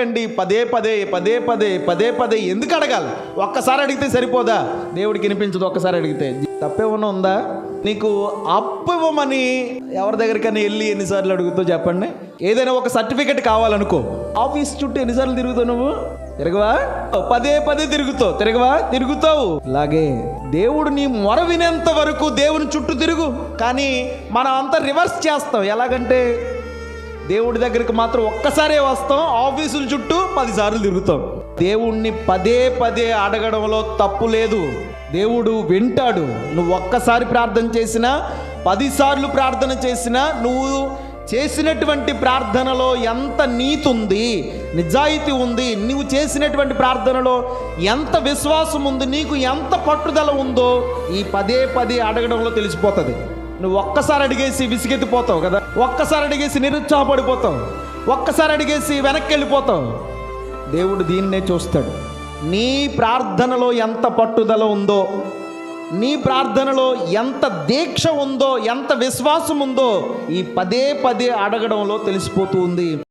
ఎందుకండి పదే పదే పదే పదే పదే పదే ఎందుకు అడగాలి? ఒక్కసారి అడిగితే సరిపోదా? దేవుడికి వినిపించదు ఒక్కసారి అడిగితే. తప్పేమన్నా ఉందా? నీకు అప్పు ఇవ్వమని ఎవరి దగ్గరికైనా వెళ్ళి ఎన్నిసార్లు అడుగుతో చెప్పండి. ఏదైనా ఒక సర్టిఫికెట్ కావాలనుకో. ఆఫీస్ చుట్టూ ఎన్నిసార్లు తిరుగుతావు నువ్వు? తిరగవా? పదే పదే తిరుగుతావు. తిరగవా? తిరుగుతావు. అలాగే దేవుడు నీ మొర వినేంత వరకు దేవుని చుట్టూ తిరుగు. కానీ మనం అంతా రివర్స్ చేస్తాం. ఎలాగంటే దేవుడి దగ్గరికి మాత్రం ఒక్కసారే వస్తాం. ఆఫీసుల చుట్టూ పదిసార్లు తిరుగుతాం. దేవుణ్ణి పదే పదే అడగడంలో తప్పు లేదు. దేవుడు వింటాడు. నువ్వు ఒక్కసారి ప్రార్థన చేసినా పదిసార్లు ప్రార్థన చేసినా నువ్వు చేసినటువంటి ప్రార్థనలో ఎంత నీతి ఉంది నిజాయితీ ఉంది నువ్వు చేసినటువంటి ప్రార్థనలో ఎంత విశ్వాసం ఉంది నీకు ఎంత పట్టుదల ఉందో ఈ పదే పదే అడగడంలో తెలిసిపోతుంది. నువ్వు ఒక్కసారి అడిగేసి విసిగెత్తిపోతావు కదా? ఒక్కసారి అడిగేసి నిరుత్సాహపడిపోతావు. ఒక్కసారి అడిగేసి వెనక్కి వెళ్ళిపోతావు దేవుడు దీన్నే చూస్తాడు. నీ ప్రార్థనలో ఎంత పట్టుదల ఉందో నీ ప్రార్థనలో ఎంత దీక్ష ఉందో ఎంత విశ్వాసం ఉందో ఈ పదే పదే అడగడంలో తెలిసిపోతూ ఉంది.